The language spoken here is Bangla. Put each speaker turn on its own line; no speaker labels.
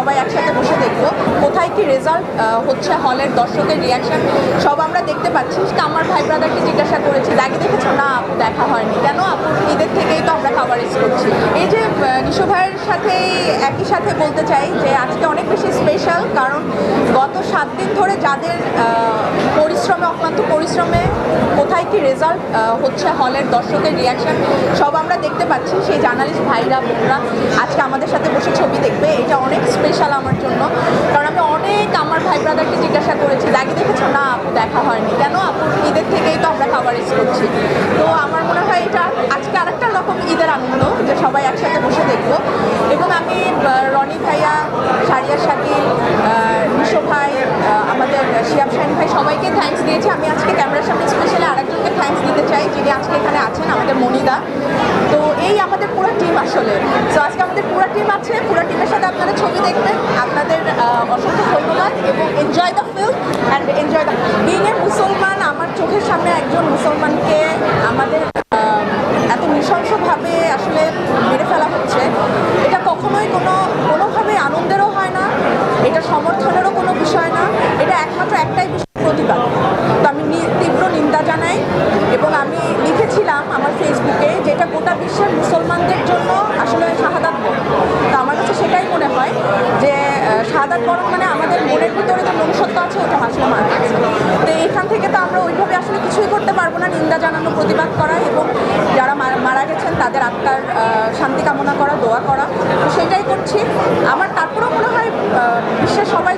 সবাই একসাথে বসে দেখব। কোথায় কি রেজাল্ট হচ্ছে হলের দর্শকের রিয়াকশন সব আমরা দেখতে পাচ্ছি। সেটা আমার ভাই ব্রাদারকে জিজ্ঞাসা করেছি আগে দেখেছ? না আপু দেখা হয়নি। কেন আপু? ঈদের থেকেই তো আমরা কাভারেজ করছি। এই যে নিশো সাথে একই সাথে বলতে চাই যে আজকে অনেক বেশি স্পেশাল কারণ গত সাত দিন ধরে যাদের পরিশ্রমে, অক্লান্ত পরিশ্রমে কোথায় কি রেজাল্ট হচ্ছে হলের দর্শকের রিয়াকশন সব আমরা দেখতে পাচ্ছি। সেই জার্নালিস্ট ভাইরা, বোনরা আজকে আমাদের সাথে বসে ছবি দেখবে। এটা অনেক স্পেশাল আমার জন্য। কারণ আমি অনেক আমার ভাই ব্রাদারকে জিজ্ঞাসা করেছি, দাগি দেখেছ? না, আপু, দেখা হয়নি। কেন আপু? ঈদের থেকেই তো আমরা কাভারেজ করছি। তো আমার মনে হয় এটা আজকে আরেকটা রকম ঈদের আনন্দ, যে সবাই একসাথে বসে দেখব এবং আমি আহ, রনি ভাইয়া সারিয়া শাকিল নিশো ভাই আহ, আমাদের শিয়াব শাহিন ভাই সবাইকে থ্যাঙ্কস দিয়েছি আমি আজকে ক্যামেরার সামনে স্পেশালি আরেকজনকে থ্যাঙ্কস যিনি আজকে এখানে আছেন আমাদের মনিদা। তো এই আমাদের পুরো টিম আসলে। তো আজকে আমাদের পুরো টিম আছে। পুরো টিমের সাথে আপনারা ছবি দেখবেন। আপনাদের অসংখ্য ধন্যবাদ এবং enjoy the film and enjoy the being a মুসলমান, আমার চোখের সামনে একজন মুসলমানকে আমাদের এত নৃশংসভাবে আসলে মেরে ফেলা হচ্ছে। এটা কখনোই কোনো, কোনোভাবে আনন্দেরও হয় না। এটা সমর্থনেরও কোনো বিষয় না এটা একমাত্র একটাই বিষয় প্রতিবাদ তো আমি নি- তীব্র নিন্দা জানাই এবং আমি লিখেছিলাম আমার ফেসবুকে যেটা গোটা বিশ্বের মুসলমানদের জন্য আসলে শাহাদাত বরণ তো আমার কাছে সেটাই মনে হয় যে শাহাদাত বরণ মানে আমাদের মনের ভিতরে যে মনুষ্যত্ব আছে, ওটা আসলে মারা তো এখান থেকে তো আমরা ওইভাবে আসলে কিছুই করতে পারব না। নিন্দা জানানো, প্রতিবাদ করা এবং যারা মারা- মারা গেছেন, তাদের আত্মার শান্তি কামনা করা, দোয়া করা। তো সেটাই করছি। আমার তারপরেও মনে হয় বিশ্বের সবাই